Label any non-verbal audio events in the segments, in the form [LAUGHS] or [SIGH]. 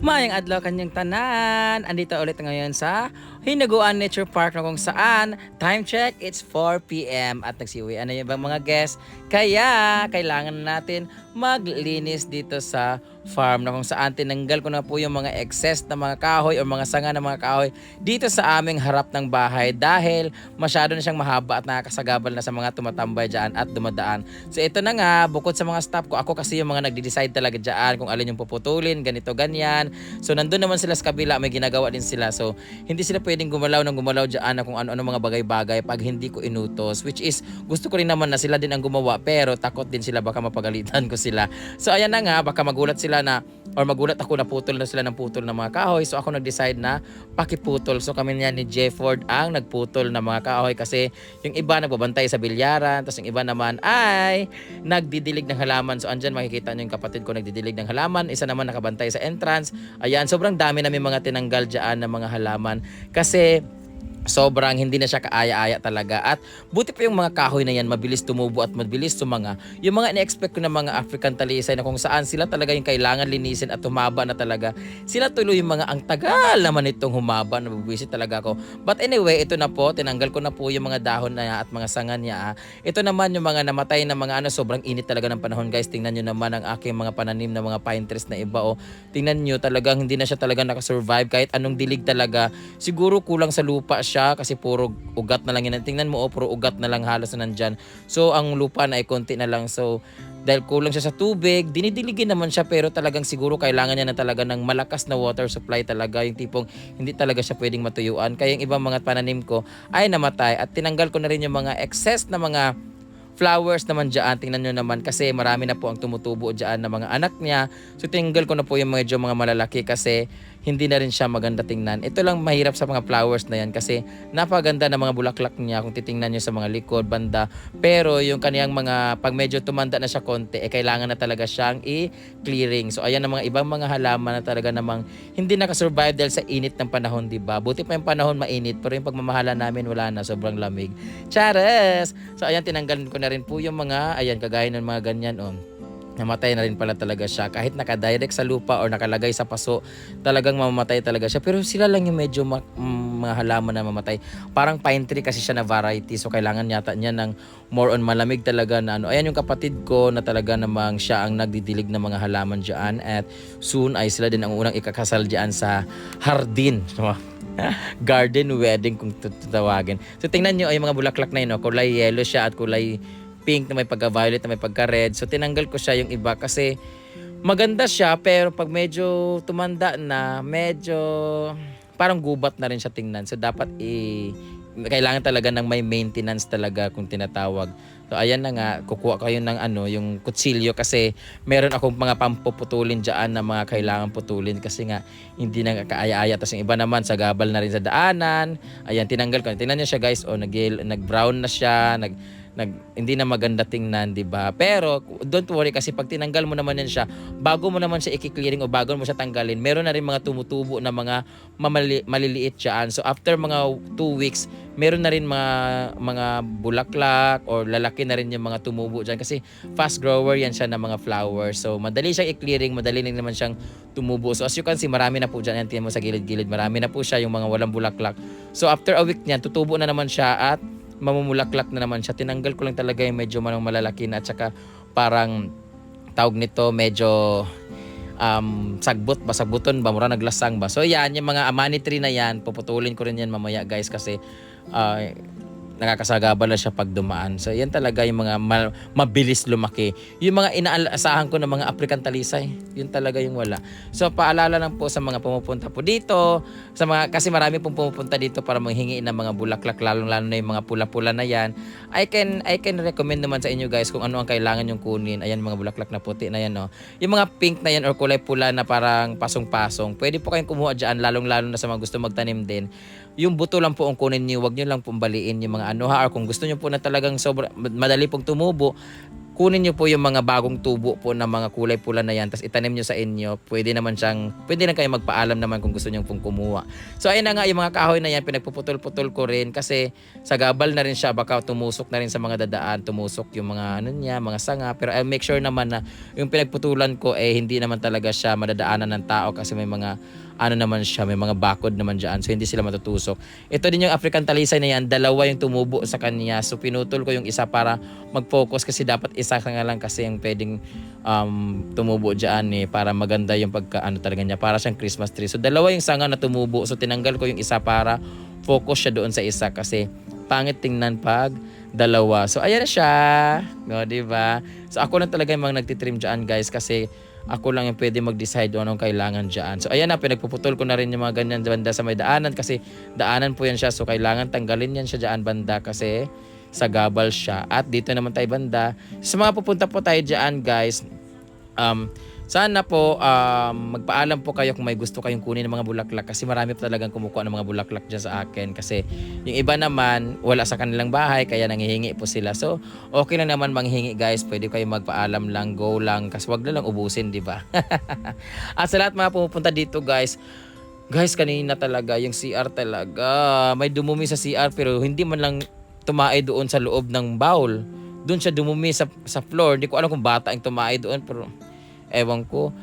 Mayang adlaw kanyang tanan. Andito ulit ngayon sa Hinaguan Nature Park na kung saan time check it's 4 p.m. at nagsiuwi ano yung ibang mga guests. Kaya kailangan natin maglinis dito sa farm na kung saan tinanggal ko na po yung mga excess na mga kahoy o mga sanga ng mga kahoy dito sa aming harap ng bahay dahil masyado na siyang mahaba at nakakasagabal na sa mga tumatambay dyan at dumadaan. So ito na nga, bukod sa mga staff ko, ako kasi yung mga nagde-decide talaga dyan kung alin yung puputulin, ganito, ganyan. So nandun naman sila sa kabila, may ginagawa din sila. So hindi sila pwedeng gumalaw ng gumalaw dyan na kung ano-ano mga bagay-bagay pag hindi ko inutos. Which is, gusto ko rin naman na sila din ang gumawa pero takot din sila baka mapagalitan [LAUGHS] ko sila. So ayan na nga, baka magulat sila na or magulat ako na putol na sila ng putol ng mga kahoy. So ako nag-decide na pakiputol. So kami niya ni Jefford ang nagputol ng mga kahoy kasi yung iba nagbabantay sa bilyaran, tapos yung iba naman ay nagdidilig ng halaman. So andyan makikita niyo yung kapatid ko nagdidilig ng halaman. Isa naman nakabantay sa entrance. Ayan, sobrang dami namin mga tinanggal dyan ng mga halaman. Kasi sobrang hindi na siya kaaya-aya talaga. At buti pa yung mga kahoy na yan mabilis tumubo at mabilis tumanga yung mga ina-expect ko na mga African talisay na kung saan sila talaga yung kailangan linisin at humaba na talaga. Sila tuloy yung mga ang tagal naman itong humaba. Nabubwisit talaga ako. But anyway ito na po. Tinanggal ko na po yung mga dahon na at mga sanga niya ah. ito naman yung mga namatay na mga ano sobrang init talaga ng panahon guys. Tingnan nyo naman ang aking mga pananim na mga pine trees na iba oh. Tingnan nyo talagang hindi na siya talaga nakasurvive kahit anong dilig talaga. Siguro kulang sa lupa siya kasi puro ugat na lang yun. Tingnan mo, oh, puro ugat na lang halos na nandyan. So, ang lupa na ay konti na lang. So, dahil kulang siya sa tubig, dinidiligin naman siya pero talagang siguro kailangan niya na talaga ng malakas na water supply talaga. Yung tipong hindi talaga siya pwedeng matuyuan. Kaya yung ibang mga pananim ko ay namatay at tinanggal ko na rin yung mga excess na mga flowers naman dyan, tingnan nyo naman kasi marami na po ang tumutubo dyan na mga anak niya. So tinggal ko na po yung medyo mga malalaki kasi hindi na rin siya maganda tingnan. Ito lang mahirap sa mga flowers na yan kasi napaganda na mga bulaklak niya kung titingnan nyo sa mga likod, banda. Pero yung kaniyang mga, pag medyo tumanda na siya konti, eh kailangan na talaga siyang i-clearing. So ayan ang mga ibang mga halaman na talaga namang hindi nakasurvive dahil sa init ng panahon, di ba? Buti pa yung panahon mainit, pero yung pagmamahala namin wala na, sobrang lamig. Chares! So ayan, tinanggal ko na rin po yung mga, ayan, kagaya ng mga ganyan, oh namatay na rin pala talaga siya. Kahit nakadirect sa lupa or nakalagay sa paso, talagang mamamatay talaga siya. Pero sila lang yung medyo ma- mm, mga halaman na mamatay. Parang pine tree kasi siya na variety. So kailangan yata niya ng more on malamig talaga na ano. Ayan yung kapatid ko na talaga namang siya ang nagdidilig ng mga halaman dyan. At soon ay sila din ang unang ikakasal dyan sa hardin. [LAUGHS] Garden wedding kung tutawagin. So tingnan nyo ay mga bulaklak na yun. Oh. Kulay yellow siya at kulay pink na may pagka-violet na may pagka-red. So tinanggal ko siya yung iba kasi maganda siya pero pag medyo tumanda na, medyo parang gubat na rin siya tingnan. So dapat i kailangan talaga ng may maintenance talaga kung tinatawag. So ayan na nga, kukuha kayo ng ano, yung kutsilyo kasi meron akong mga pampuputulin diyan na mga kailangan putulin kasi nga hindi na kaaya-aya. Tapos yung iba naman sa gabal na rin sa daanan. Ayan, tinanggal ko. Tingnan niyo siya guys, oh, nag, nag-brown na siya, nag nag hindi na maganda tingnan, 'di ba? Pero don't worry kasi pag tinanggal mo naman yan siya, bago mo naman siya i-clearing o bago mo siya tanggalin, meron na rin mga tumutubo na mga mamali, maliliit diyan. So after mga 2 weeks, meron na rin mga mga bulaklak or lalaki na rin yung mga tumubo diyan kasi fast grower yan siya ng mga flowers. So madali siyang i-clearing, madali rin naman siyang tumubo. So as you can see, marami na po diyan yan mo sa gilid-gilid, marami na po siya yung mga walang bulaklak. So after a week niyan, tutubo na naman siya at mamumulaklak na naman siya. Tinanggal ko lang talaga yung medyo manang malalaki na at saka parang tawag nito medyo um, sagbot ba, sagbuton ba, mura naglasang ba. So yan, yung mga amani tree na yan, puputulin ko rin yan mamaya guys kasi uh, nakakasagabal na siya pag dumaan. So yan talaga yung mga ma- mabilis lumaki. Yung mga inaasahan ko ng mga African talisay, yun talaga yung wala. So paalala lang po sa mga pumupunta po dito, sa mga kasi marami pong pumupunta dito para manghingi ng mga bulaklak lalong lalo na yung mga pula-pula na yan. I can I can recommend naman sa inyo guys kung ano ang kailangan yung kunin. Ayan mga bulaklak na puti na yan no. Yung mga pink na yan or kulay pula na parang pasong-pasong, pwede po kayong kumuha diyan lalong lalo na sa mga gusto magtanim din yung buto lang po ang kunin niyo, wag niyo lang pong baliin yung mga ano ha, or kung gusto niyo po na talagang sobra, madali pong tumubo, kunin nyo po yung mga bagong tubo po ng mga kulay pula na yan, tapos itanim nyo sa inyo, pwede naman siyang, pwede na kayo magpaalam naman kung gusto nyo pong kumuha. So ayun na nga, yung mga kahoy na yan, pinagpuputol-putol ko rin kasi sa gabal na rin siya, baka tumusok na rin sa mga dadaan, tumusok yung mga ano niya, mga sanga, pero I'll make sure naman na yung pinagputulan ko eh hindi naman talaga siya madadaanan ng tao kasi may mga ano naman siya, may mga bakod naman dyan. So, hindi sila matutusok. Ito din yung African talisay na yan, dalawa yung tumubo sa kanya. So, pinutol ko yung isa para mag-focus kasi dapat isa ka nga lang kasi yung pwedeng um, tumubo dyan eh, para maganda yung pagka, ano talaga niya, para siyang Christmas tree. So, dalawa yung sanga na tumubo. So, tinanggal ko yung isa para focus siya doon sa isa kasi pangit tingnan pag dalawa. So, ayan na siya. No, di ba? So, ako lang talaga yung mga nagtitrim dyan, guys, kasi ako lang yung pwede mag-decide kung anong kailangan dyan. So, ayan na, pinagpuputol ko na rin yung mga ganyan banda sa may daanan kasi daanan po yan siya. So, kailangan tanggalin yan siya dyan banda kasi sa gabal siya. At dito naman tayo banda. Sa mga pupunta po tayo dyan, guys, um, sana po um, magpaalam po kayo kung may gusto kayong kunin ng mga bulaklak kasi marami po talagang kumukuha ng mga bulaklak dyan sa akin. Kasi yung iba naman wala sa kanilang bahay kaya nangihingi po sila. So okay lang naman manghingi guys. Pwede kayo magpaalam lang go lang. Kasi wag na lang ubusin di ba? [LAUGHS] At sa lahat mga pumupunta dito guys guys kanina talaga yung CR talaga. May dumumi sa CR pero hindi man lang tumae doon sa loob ng bowl. Doon siya dumumi sa, sa floor. Hindi ko alam kung bata ang tumae doon pero ewan ko.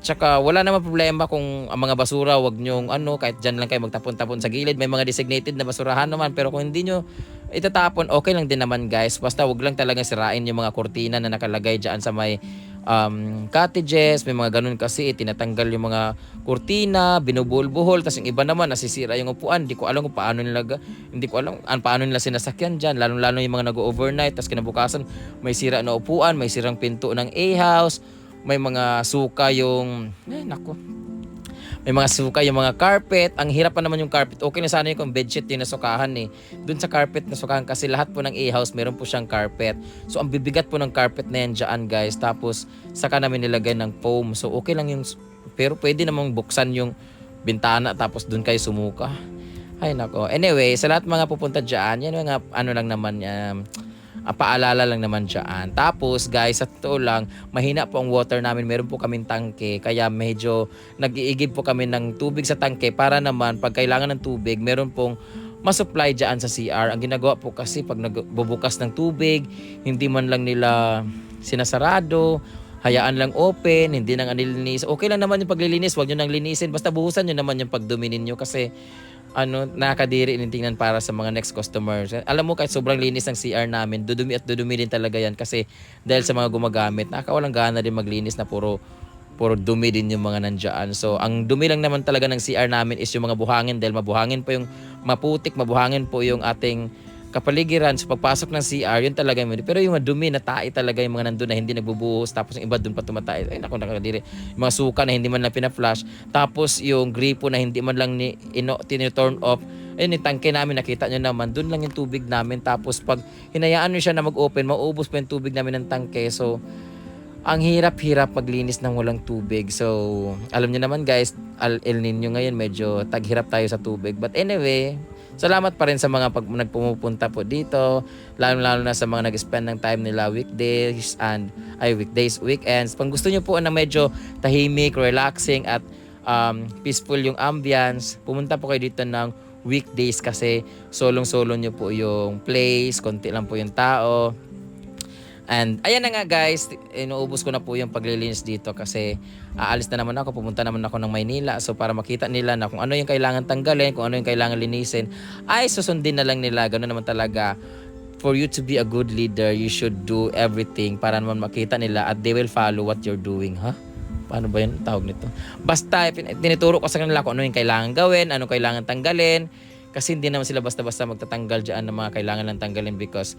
Tsaka wala naman problema kung ang mga basura wag nyong ano kahit diyan lang kayo magtapon-tapon sa gilid. May mga designated na basurahan naman pero kung hindi nyo itatapon okay lang din naman guys. Basta wag lang talaga sirain yung mga kurtina na nakalagay diyan sa may um, cottages. May mga ganun kasi tinatanggal yung mga kurtina binubuhol-buhol tapos yung iba naman nasisira yung upuan. Hindi ko alam kung paano nila hindi ko alam an paano nila sinasakyan diyan lalo-lalo yung mga nag-overnight tapos kinabukasan may sira na upuan may sirang pinto ng A-house may mga suka yung eh nako may mga suka yung mga carpet. Ang hirap pa naman yung carpet. Okay na sana yung kung bedsheet yung nasukahan eh. Dun sa carpet na sukahan kasi lahat po ng A-house meron po siyang carpet. So ang bibigat po ng carpet na yan dyan guys. Tapos saka namin nilagay ng foam. So okay lang yung pero pwede namang buksan yung bintana tapos dun kayo sumuka. Ay nako anyway sa lahat mga pupunta dyan yan mga ano lang naman um, Ah, paalala lang naman dyan. Tapos guys, sa totoo lang, mahina po ang water namin. Meron po kaming tangke. Kaya medyo nag-iigib po kami ng tubig sa tangke para naman pag kailangan ng tubig, meron pong masupply dyan sa CR. Ang ginagawa po kasi pag nagbubukas ng tubig, hindi man lang nila sinasarado, hayaan lang open, hindi nang anilinis. Okay lang naman yung paglilinis, huwag nyo nang linisin. Basta buhusan nyo naman yung pagdumi ninyo kasi ano, nakakadiri din tingnan para sa mga next customers. Alam mo, kahit sobrang linis ng CR namin, dudumi at dudumi din talaga yan kasi dahil sa mga gumagamit, nakakawalang gana din maglinis na puro puro dumi din yung mga nandyan. So, ang dumi lang naman talaga ng CR namin is yung mga buhangin dahil mabuhangin po yung maputik, mabuhangin po yung ating kapaligiran. So, pagpasok ng CR, yun talaga yung Pero yung madumi na tae talaga yung mga nandun na hindi nagbubuhos. Tapos yung iba dun pa tumatay. Ay, naku, nakakadiri. Yung mga suka na hindi man lang pina-flash. Tapos yung gripo na hindi man lang ni, ino, tiniturn off. Ayun, yung tangke namin, nakita nyo naman, dun lang yung tubig namin. Tapos pag hinayaan nyo siya na mag-open, maubos pa yung tubig namin ng tangke. So, ang hirap-hirap maglinis ng walang tubig. So, alam niyo naman guys, Al- El Nino ngayon medyo taghirap tayo sa tubig. But anyway, salamat pa rin sa mga pag nagpumupunta po dito, lalo-lalo na sa mga nag-spend ng time nila weekdays and ay weekdays, weekends. Pag gusto niyo po na medyo tahimik, relaxing at um, peaceful yung ambience, pumunta po kayo dito ng weekdays kasi solong-solo nyo po yung place, konti lang po yung tao. And ayan na nga guys, inuubos ko na po yung paglilinis dito kasi aalis na naman ako, pumunta naman ako ng Maynila. So para makita nila na kung ano yung kailangan tanggalin, kung ano yung kailangan linisin, ay susundin na lang nila. Ganun naman talaga. For you to be a good leader, you should do everything para naman makita nila at they will follow what you're doing, ha? Paano ba yun tawag nito? Basta tinuturo ko sa kanila kung ano yung kailangan gawin, ano kailangan tanggalin. Kasi hindi naman sila basta-basta magtatanggal dyan ng mga kailangan lang tanggalin because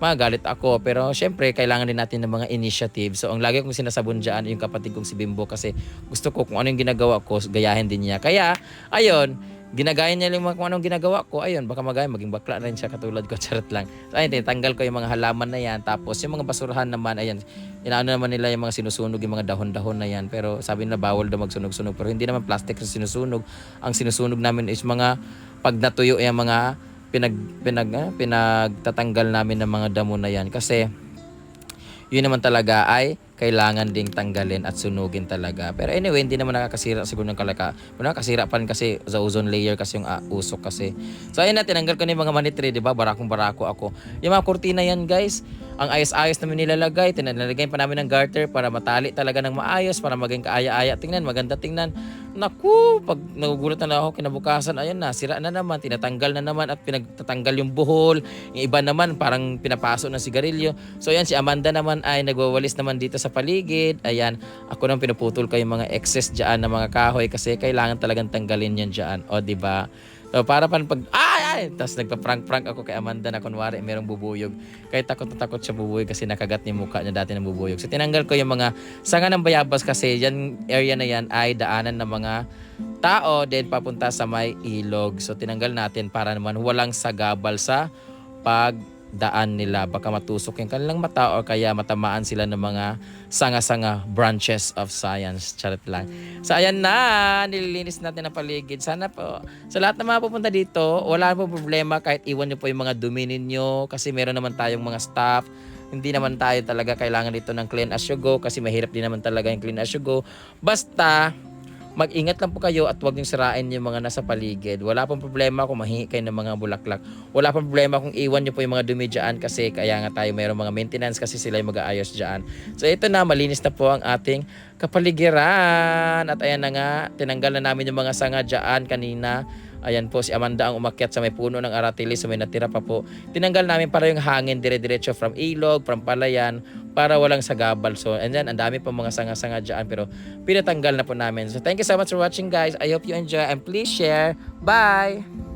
magalit ako. Pero syempre, kailangan din natin ng mga initiative. So, ang lagi kong sinasabon dyan, yung kapatid kong si Bimbo kasi gusto ko kung ano yung ginagawa ko, gayahin din niya. Kaya, ayun, ginagaya niya yung mga kung anong ginagawa ko. Ayun, baka magaya, maging bakla na rin siya katulad ko. [LAUGHS] Charot lang. So, ayun, tinatanggal ko yung mga halaman na yan. Tapos, yung mga basurahan naman, ayan, inaano naman nila yung mga sinusunog, yung mga dahon-dahon na yan. Pero sabi nila, bawal daw magsunog-sunog. Pero hindi naman plastic sa sinusunog. Ang sinusunog namin is mga pag natuyo yung mga pinag pinag ah, pinagtatanggal namin ng mga damo na yan kasi yun naman talaga ay kailangan ding tanggalin at sunugin talaga. Pero anyway, hindi naman nakakasira siguro ng kalaka. Nakakasira pa kasi sa ozone layer kasi yung ah, usok kasi. So ayun na, tinanggal ko na yung mga manitri, di ba? Barakong barako ako. Yung mga kurtina yan guys, ang ayos-ayos namin nilalagay. Tinalagay pa namin ng garter para matali talaga ng maayos, para maging kaaya-aya. Tingnan, maganda tingnan. Naku, pag nagugulat na ako kinabukasan, ayun na, sira na naman, tinatanggal na naman at pinagtatanggal yung buhol. Yung iba naman parang pinapasok ng sigarilyo. So ayan, si Amanda naman ay nagwawalis naman dito sa paligid. Ayan, ako nang pinuputol ko yung mga excess dyan na mga kahoy kasi kailangan talagang tanggalin yan dyan. O, ba? So, para pan pag, ay, ay! Tapos nagpa-prank-prank ako kay Amanda na kunwari merong bubuyog. Kahit takot na takot siya bubuyog kasi nakagat yung mukha niya dati ng bubuyog. So, tinanggal ko yung mga sanga ng bayabas kasi yan, area na yan ay daanan ng mga tao then papunta sa may ilog. So, tinanggal natin para naman walang sagabal sa pagdaan nila. Baka matusok yung kanilang mata or kaya matamaan sila ng mga sanga-sanga branches of science. Charot lang. So ayan na, nililinis natin ang paligid. Sana po, sa lahat ng mga pupunta dito, wala po problema kahit iwan nyo po yung mga dumi ninyo kasi meron naman tayong mga staff. Hindi naman tayo talaga kailangan dito ng clean as you go kasi mahirap din naman talaga yung clean as you go. Basta, mag-ingat lang po kayo at huwag niyong sirain yung mga nasa paligid. Wala pong problema kung mahingi kayo ng mga bulaklak. Wala pong problema kung iwan niyo po yung mga dumi dyan kasi kaya nga tayo mayroong mga maintenance kasi sila yung mag-aayos dyan. So ito na, malinis na po ang ating kapaligiran. At ayan na nga, tinanggal na namin yung mga sanga dyan kanina. Ayan po, si Amanda ang umakyat sa may puno ng aratilis, so may natira pa po. Tinanggal namin para yung hangin dire-diretso from ilog, from palayan, para walang sagabal. So, and then, ang dami pa mga sanga-sanga dyan, pero pinatanggal na po namin. So, thank you so much for watching guys. I hope you enjoy and please share. Bye!